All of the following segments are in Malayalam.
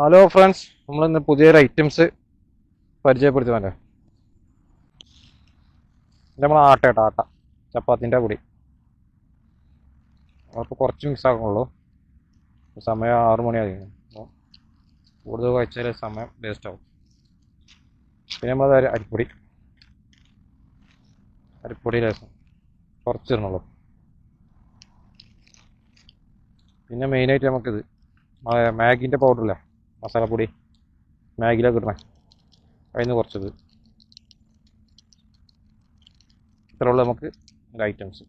ഹലോ ഫ്രണ്ട്സ് നമ്മൾ ഇന്ന് പുതിയൊരു ഐറ്റംസ് പരിചയപ്പെടുത്തുമല്ലേ ഇത് നമ്മൾ ആട്ട കേട്ടോ ആട്ട. ചപ്പാത്തിന്റെ പൊടി. അപ്പോൾ കുറച്ച് മിക്സ് ആക്കുള്ളൂ സമയം ആറു മണിയായി. അപ്പോൾ കൂടുതൽ കഴിച്ചാൽ സമയം വേസ്റ്റ് ആവും. പിന്നെ നമ്മൾ അരിപ്പൊടി. അരിപ്പൊടി ലേശം കുറച്ച് ഇടണുള്ളൂ പിന്നെ മെയിനായിട്ട് നമുക്കിത് മാഗിന്റെ പൗഡറില്ലേ മസാലപ്പൊടി മാഗിയിലൊക്കെ ഇടണേ അതിന് കുറച്ചത്. ഇത്രയുള്ള നമുക്ക് ഐറ്റംസ്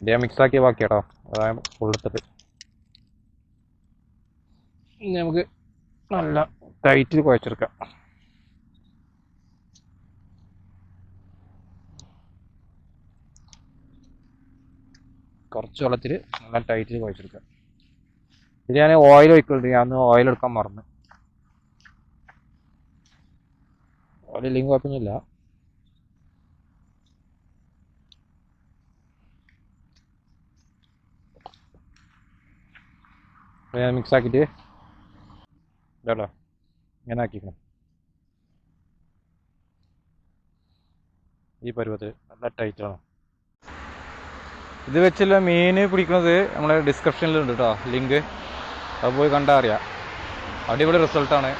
ഇത് ഞാൻ മിക്സാക്കി ബാക്കി കേട്ടോ അതായത് ഫുള്ളെടുത്തിട്ട് നമുക്ക് നല്ല ടൈറ്റിൽ കുഴച്ചെടുക്കാം. കുറച്ച് വെള്ളത്തിൽ നല്ല ടൈറ്റിൽ കുഴച്ചെടുക്കാം. ഇത് ഞാൻ ഓയിൽ ഒഴിക്കുന്നുണ്ട് ഞാൻ ഓയിൽ എടുക്കാൻ മറന്നു. ഓയിൽ ഇല്ലെങ്കിൽ കുഴപ്പമൊന്നുമില്ല. ഞാൻ മിക്സ് ആക്കിയിട്ട് ഇതാട്ടോ. ഇങ്ങനെ ആക്കിക്കണം ഈ പരുവത്തിൽ നല്ല ടൈറ്റാണ് ഇത് വെച്ചുള്ള മീൻ പിടിക്കുന്നത് നമ്മളെ ഡിസ്ക്രിപ്ഷനിലുണ്ട് കേട്ടോ ലിങ്ക് അത് പോയി കണ്ടാൽ അറിയാം. അടിപൊളി റിസൾട്ടാണ്